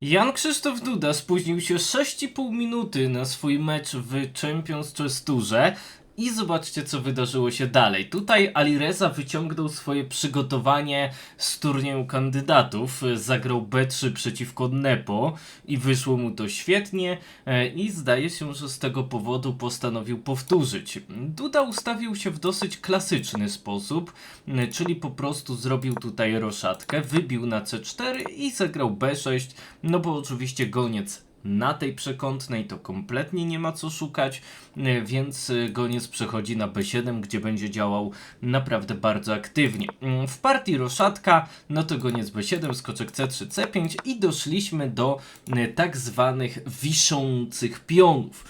Jan Krzysztof Duda spóźnił się 6,5 minuty na swój mecz w Champions Chess Tourze i zobaczcie co wydarzyło się dalej. Tutaj Alireza wyciągnął swoje przygotowanie z turnieju kandydatów, zagrał B3 przeciwko Nepo i wyszło mu to świetnie e, i zdaje się, że z tego powodu postanowił powtórzyć. Duda ustawił się w dosyć klasyczny sposób, m, czyli po prostu zrobił tutaj roszadkę, wybił na C4 i zagrał B6, no bo oczywiście goniec na tej przekątnej to kompletnie nie ma co szukać, e, więc e, goniec przechodzi na B7, gdzie będzie działał naprawdę bardzo aktywnie. Mm, W partii roszatka, no to goniec B7, skoczek C3, C5 i doszliśmy do e, tak zwanych wiszących pionów.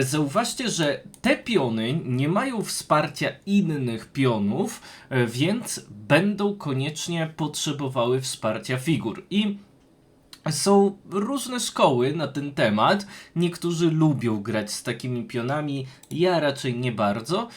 Zauważcie, że te piony nie mają wsparcia innych pionów, więc będą koniecznie potrzebowały wsparcia figur. I są różne szkoły na ten temat. Niektórzy lubią grać z takimi pionami, ja raczej nie bardzo,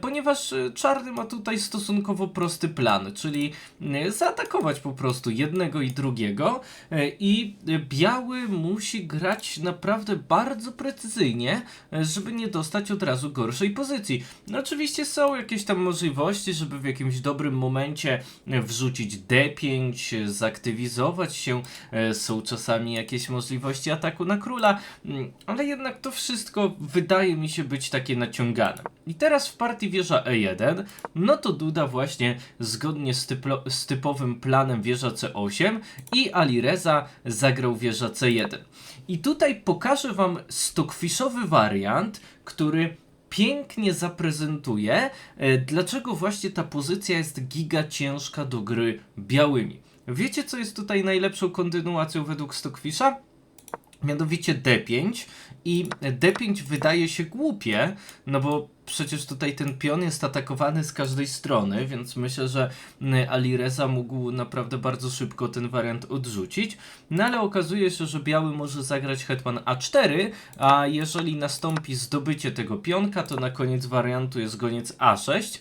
ponieważ czarny ma tutaj stosunkowo prosty plan, czyli e, zaatakować po prostu jednego i drugiego e, i biały musi grać naprawdę bardzo precyzyjnie, e, żeby nie dostać od razu gorszej pozycji. No oczywiście są jakieś tam możliwości, żeby w jakimś dobrym momencie wrzucić D5, e, zaktywizować się, e, czasami jakieś możliwości ataku na króla, mm, ale jednak to wszystko wydaje mi się być takie naciągane. I teraz w partii wieża E1, no to Duda właśnie zgodnie z, z typowym planem wieża C8 i Alireza zagrał wieża C1. I tutaj pokażę wam stokwiszowy wariant, który pięknie zaprezentuje, e, dlaczego właśnie ta pozycja jest giga ciężka do gry białymi. Wiecie, co jest tutaj najlepszą kontynuacją według Stockfisha? Mianowicie D5 i D5 wydaje się głupie, no bo przecież tutaj ten pion jest atakowany z każdej strony, więc myślę, że mm, Alireza mógł naprawdę bardzo szybko ten wariant odrzucić. No ale okazuje się, że biały może zagrać hetman A4, a jeżeli nastąpi zdobycie tego pionka, to na koniec wariantu jest goniec A6.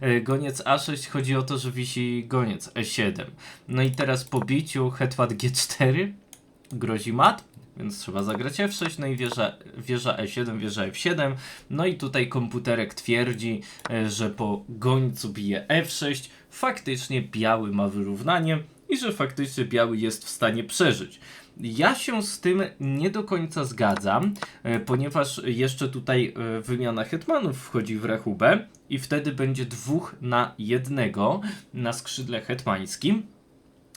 E, Goniec A6 chodzi o to, że wisi goniec E7. No i teraz po biciu hetman G4 grozi mat, więc trzeba zagrać F6, no i wieża, wieża E7, wieża F7. No i tutaj komputerek twierdzi, e, że po gońcu bije F6, faktycznie biały ma wyrównanie i że faktycznie biały jest w stanie przeżyć. Ja się z tym nie do końca zgadzam, e, ponieważ jeszcze tutaj e, wymiana hetmanów wchodzi w rachubę i wtedy będzie dwóch na jednego na skrzydle hetmańskim.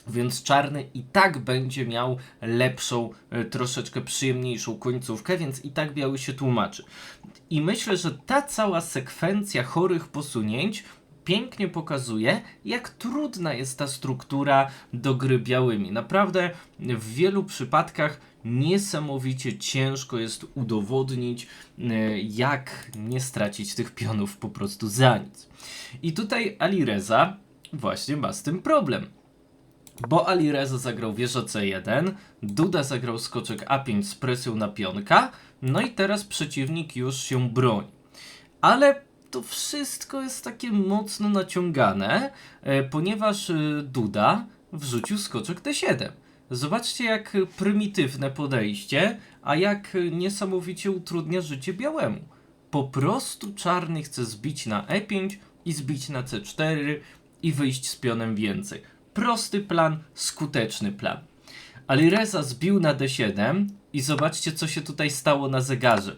Więc czarny i tak będzie miał lepszą, e, troszeczkę przyjemniejszą końcówkę, więc i tak biały się tłumaczy. I myślę, że ta cała sekwencja chorych posunięć pięknie pokazuje, jak trudna jest ta struktura do gry białymi. Naprawdę w wielu przypadkach niesamowicie ciężko jest udowodnić, e, jak nie stracić tych pionów po prostu za nic. I tutaj Alireza właśnie ma z tym problem. Bo Alireza zagrał wieża C1, Duda zagrał skoczek A5 z presją na pionka, no i teraz przeciwnik już się broni. Ale to wszystko jest takie mocno naciągane, e, ponieważ e, Duda wrzucił skoczek D7. Zobaczcie jak prymitywne podejście, a jak niesamowicie utrudnia życie białemu. Po prostu czarny chce zbić na E5 i zbić na C4 i wyjść z pionem więcej. Prosty plan, skuteczny plan. Alireza zbił na D7 i zobaczcie co się tutaj stało na zegarze.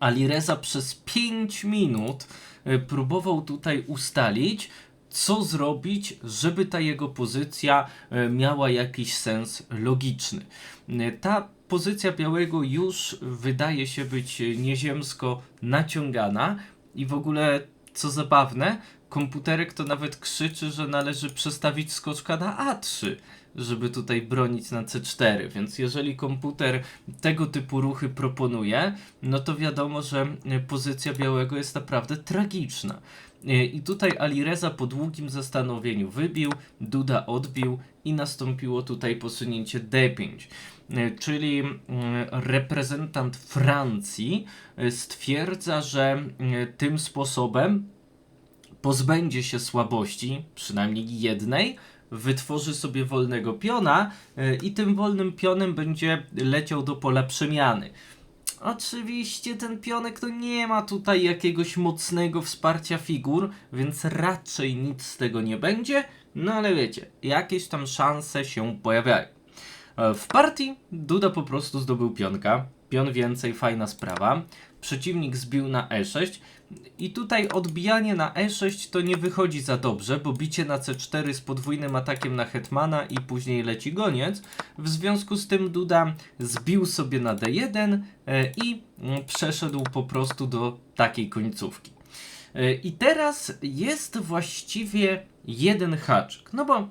Alireza przez 5 minut y, próbował tutaj ustalić, co zrobić, żeby ta jego pozycja y, miała jakiś sens logiczny. Y, Ta pozycja białego już wydaje się być nieziemsko naciągana i w ogóle, co zabawne, komputerek to nawet krzyczy, że należy przestawić skoczka na A3, żeby tutaj bronić na C4. Więc jeżeli komputer tego typu ruchy proponuje, no to wiadomo, że y, pozycja białego jest naprawdę tragiczna. Y, I tutaj Alireza po długim zastanowieniu wybił, Duda odbił i nastąpiło tutaj posunięcie D5. Y, Czyli reprezentant Francji stwierdza, że tym sposobem pozbędzie się słabości, przynajmniej jednej, wytworzy sobie wolnego piona e, i tym wolnym pionem będzie leciał do pola przemiany. Oczywiście ten pionek to nie ma tutaj jakiegoś mocnego wsparcia figur, więc raczej nic z tego nie będzie, no ale wiecie, jakieś tam szanse się pojawiają. E, W partii Duda po prostu zdobył pionka. Pion więcej, fajna sprawa. Przeciwnik zbił na E6. I tutaj odbijanie na E6 to nie wychodzi za dobrze, bo bicie na C4 z podwójnym atakiem na Hetmana i później leci goniec. W związku z tym Duda zbił sobie na D1 e, i mm, przeszedł po prostu do takiej końcówki. E, I teraz jest właściwie jeden haczyk, no bo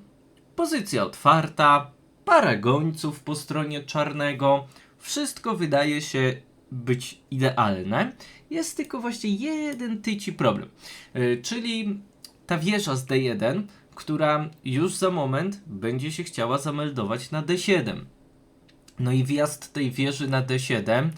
pozycja otwarta, para gońców po stronie czarnego, wszystko wydaje się być idealne. Jest tylko właśnie jeden tyci problem, Yy, czyli ta wieża z D1, która już za moment będzie się chciała zameldować na D7. No i wjazd tej wieży na D7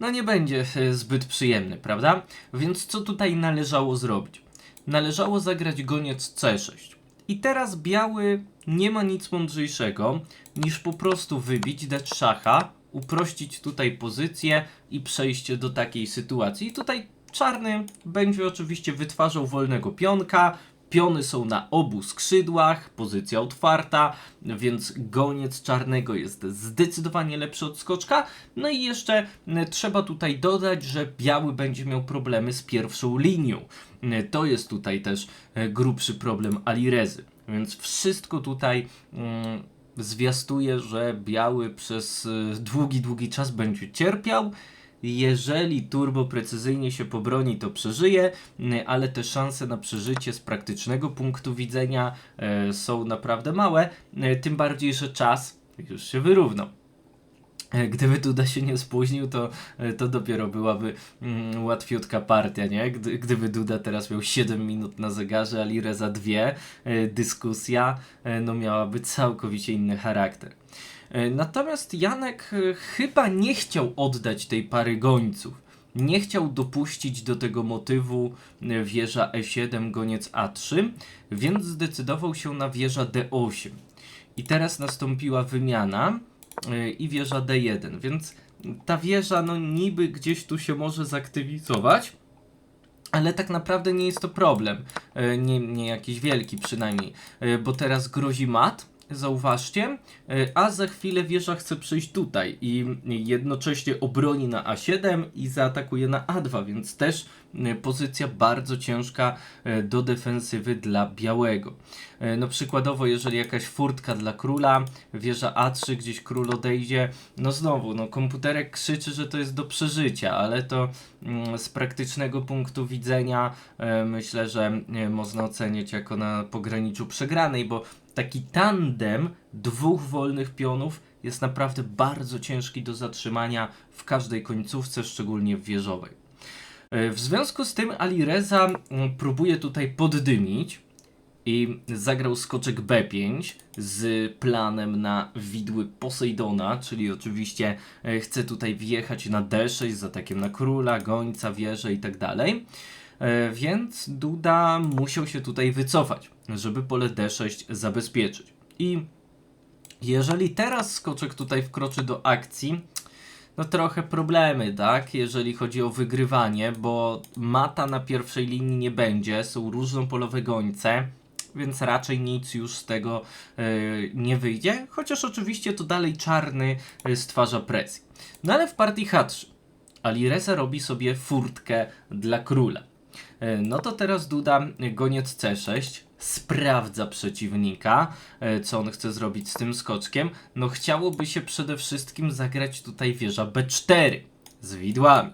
no nie będzie e, zbyt przyjemny, prawda? Więc co tutaj należało zrobić? Należało zagrać goniec C6. I teraz biały nie ma nic mądrzejszego niż po prostu wybić d szacha, uprościć tutaj pozycję i przejście do takiej sytuacji. I tutaj czarny będzie oczywiście wytwarzał wolnego pionka. Piony są na obu skrzydłach, pozycja otwarta, więc goniec czarnego jest zdecydowanie lepszy od skoczka. No i jeszcze m, trzeba tutaj dodać, że biały będzie miał problemy z pierwszą linią. M, To jest tutaj też e, grubszy problem Alirezy. Więc wszystko tutaj mm, zwiastuje, że biały przez y, długi, długi czas będzie cierpiał. Jeżeli turbo precyzyjnie się pobroni, to przeżyje, y, ale te szanse na przeżycie z praktycznego punktu widzenia e, są naprawdę małe. Tym bardziej, że czas już się wyrównał. E, Gdyby Duda się nie spóźnił, to, e, to dopiero byłaby mm, łatwiutka partia, nie? Gdy, gdyby Duda teraz miał 7 minut na zegarze, a Lire za dwie, e, dyskusja no miałaby całkowicie inny charakter. Natomiast Janek chyba nie chciał oddać tej pary gońców. Nie chciał dopuścić do tego motywu wieża E7, goniec A3, więc zdecydował się na wieża D8. I teraz nastąpiła wymiana i wieża D1, więc ta wieża no niby gdzieś tu się może zaktywizować, ale tak naprawdę nie jest to problem, Y, nie, nie jakiś wielki przynajmniej, Y, bo teraz grozi mat, zauważcie, y, a za chwilę wieża chce przyjść tutaj i jednocześnie obroni na A7 i zaatakuje na A2, więc też y, pozycja bardzo ciężka y, do defensywy dla białego. E, No przykładowo, jeżeli jakaś furtka dla króla, wieża A3, gdzieś król odejdzie, no znowu, no komputerek krzyczy, że to jest do przeżycia, ale to mm, z praktycznego punktu widzenia e, myślę, że e, można oceniać jako na pograniczu przegranej, bo taki tandem dwóch wolnych pionów jest naprawdę bardzo ciężki do zatrzymania w każdej końcówce, szczególnie w wieżowej. W związku z tym Alireza mm, próbuje tutaj poddymić i zagrał skoczek B5 z planem na widły Posejdona, czyli oczywiście e, chce tutaj wjechać na D6 z atakiem na króla, gońca, wieżę i tak dalej. E, Więc Duda musiał się tutaj wycofać, żeby pole D6 zabezpieczyć. I jeżeli teraz skoczek tutaj wkroczy do akcji, no trochę problemy, tak? Jeżeli chodzi o wygrywanie, bo mata na pierwszej linii nie będzie, są różnopolowe gońce, więc raczej nic już z tego e, nie wyjdzie, chociaż oczywiście to dalej czarny e, stwarza presję. No ale w partii H3 Alireza robi sobie furtkę dla króla. E, No to teraz Duda goniec C6 sprawdza przeciwnika, e, co on chce zrobić z tym skoczkiem. No chciałoby się przede wszystkim zagrać tutaj wieża B4 z widłami.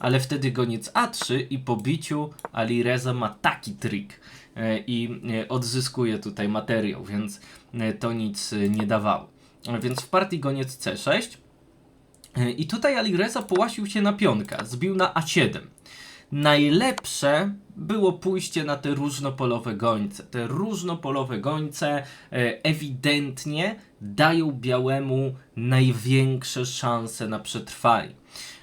Ale wtedy goniec A3 i po biciu Alireza ma taki trik e, i e, odzyskuje tutaj materiał, więc to nic nie dawało. Więc w partii goniec C6 e, i tutaj Alireza połasił się na pionka, zbił na A7. Najlepsze było pójście na te różnopolowe gońce. Te różnopolowe gońce e, ewidentnie dają białemu największe szanse na przetrwanie.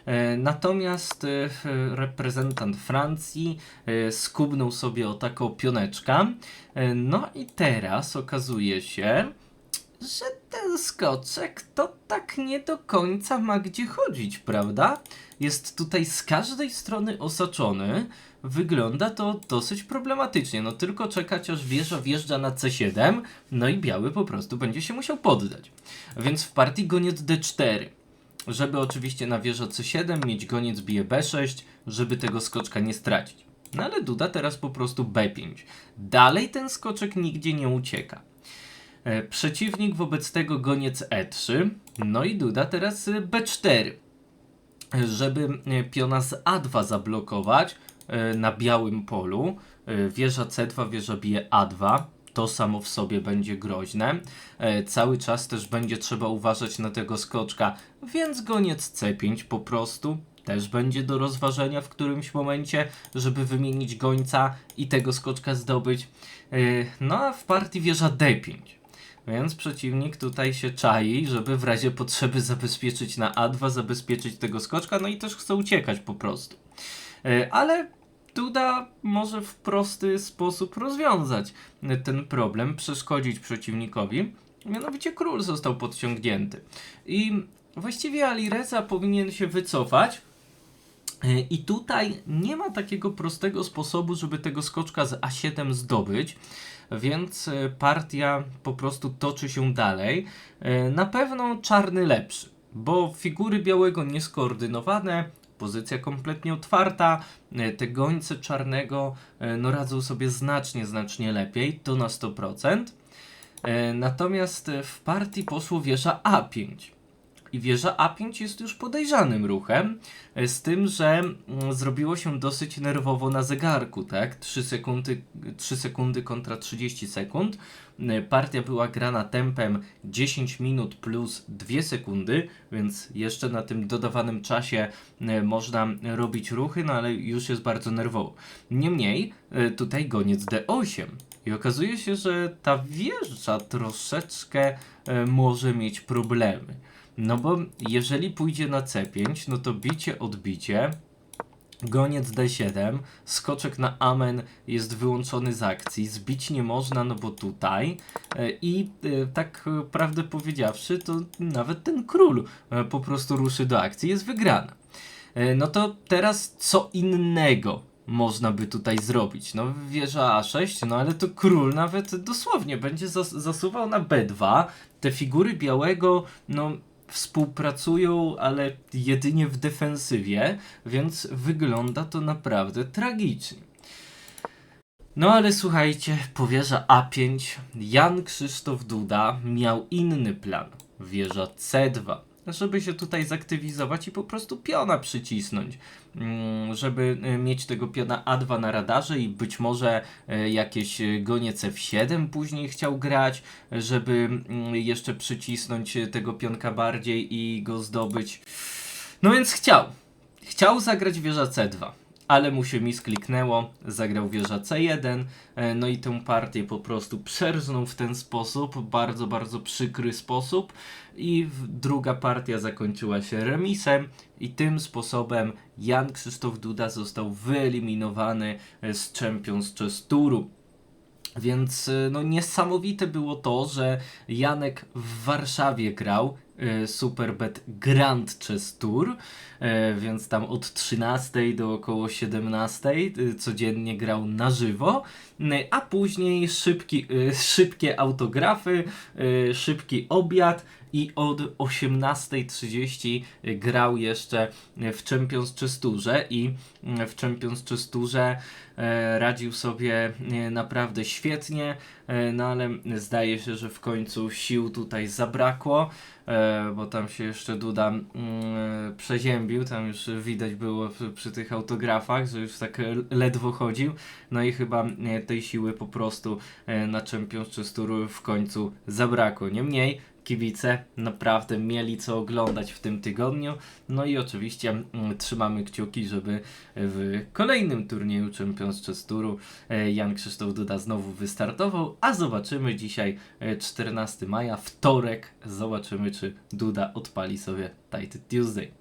E, Natomiast e, reprezentant Francji skubnął sobie o taką pioneczkę. No i teraz okazuje się, że ten skoczek to tak nie do końca ma gdzie chodzić, prawda? Jest tutaj z każdej strony osaczony. Wygląda to dosyć problematycznie. No tylko czekać aż wieża wjeżdża na C7, no i biały po prostu będzie się musiał poddać. Więc w partii goniec D4. Żeby oczywiście na wieżę C7 mieć goniec bije B6, żeby tego skoczka nie stracić. No ale Duda teraz po prostu B5. Dalej ten skoczek nigdzie nie ucieka. E, Przeciwnik wobec tego goniec E3. No i Duda teraz e, B4. E, Żeby e, piona z A2 zablokować na białym polu. Wieża C2, wieża bije A2. To samo w sobie będzie groźne. Cały czas też będzie trzeba uważać na tego skoczka, więc goniec C5 po prostu też będzie do rozważenia w którymś momencie, żeby wymienić gońca i tego skoczka zdobyć. No a w partii wieża D5. Więc przeciwnik tutaj się czai, żeby w razie potrzeby zabezpieczyć na A2, zabezpieczyć tego skoczka, no i też chce uciekać po prostu. E, Ale Duda może w prosty sposób rozwiązać ten problem, przeszkodzić przeciwnikowi. Mianowicie król został podciągnięty. I właściwie Alireza powinien się wycofać. E, I tutaj nie ma takiego prostego sposobu, żeby tego skoczka z A7 zdobyć, więc e, partia po prostu toczy się dalej. E, Na pewno czarny lepszy, bo figury białego nieskoordynowane, pozycja kompletnie otwarta, te gońce czarnego no radzą sobie znacznie, znacznie lepiej, to na 100%. E, Natomiast w partii poszło wieża A5. I wieża A5 jest już podejrzanym ruchem, e, z tym, że mm, zrobiło się dosyć nerwowo na zegarku, tak? 3 sekundy, 3 sekundy kontra 30 sekund. E, Partia była grana tempem 10 minut plus 2 sekundy, więc jeszcze na tym dodawanym czasie e, można robić ruchy, no ale już jest bardzo nerwowo. Niemniej, tutaj goniec D8. I okazuje się, że ta wieża troszeczkę może mieć problemy. No bo jeżeli pójdzie na C5, no to bicie, odbicie, goniec D7, skoczek na amen jest wyłączony z akcji, zbić nie można, no bo tutaj e, i e, tak prawdę powiedziawszy, to nawet ten król e, po prostu ruszy do akcji, jest wygrana. No to teraz co innego można by tutaj zrobić? No wieża A6, no ale to król nawet dosłownie będzie zas zasuwał na B2. Te figury białego, no współpracują, ale jedynie w defensywie, więc wygląda to naprawdę tragicznie. No ale słuchajcie, powierza A5. Jan Krzysztof Duda miał inny plan. Wieża C2. Żeby się tutaj zaktywizować i po prostu piona przycisnąć. Mm, Żeby y, mieć tego piona A2 na radarze i być może y, jakieś y, gonie C7 później chciał grać, żeby mm, jeszcze przycisnąć tego pionka bardziej i go zdobyć. No więc chciał. Chciał zagrać wieża C2, ale mu się miskliknęło, zagrał wieża C1, e, no i tę partię po prostu przerżnął w ten sposób, bardzo, bardzo przykry sposób i druga partia zakończyła się remisem i tym sposobem Jan Krzysztof Duda został wyeliminowany e, z Champions Chess Touru. Więc y, no, niesamowite było to, że Janek w Warszawie grał Superbet Grand Chess Tour, y, więc tam od 13 do około 17 y, codziennie grał na żywo, a później szybki, szybkie autografy, szybki obiad i od 18.30 grał jeszcze w Champions Chess Tourze i w Champions Chess Tourze e, radził sobie e, naprawdę świetnie, e, no ale zdaje się, że w końcu sił tutaj zabrakło, e, bo tam się jeszcze Duda mm, e, przeziębił, tam już widać było przy, tych autografach, że już tak e, ledwo chodził, no i chyba e, tej siły po prostu e, na Champions Tour w końcu zabrakło. Niemniej kibice naprawdę mieli co oglądać w tym tygodniu. No i oczywiście mm, trzymamy kciuki, żeby w kolejnym turnieju Champions Touru e, Jan Krzysztof Duda znowu wystartował, a zobaczymy dzisiaj e, 14 maja, wtorek, zobaczymy czy Duda odpali sobie Title Tuesday.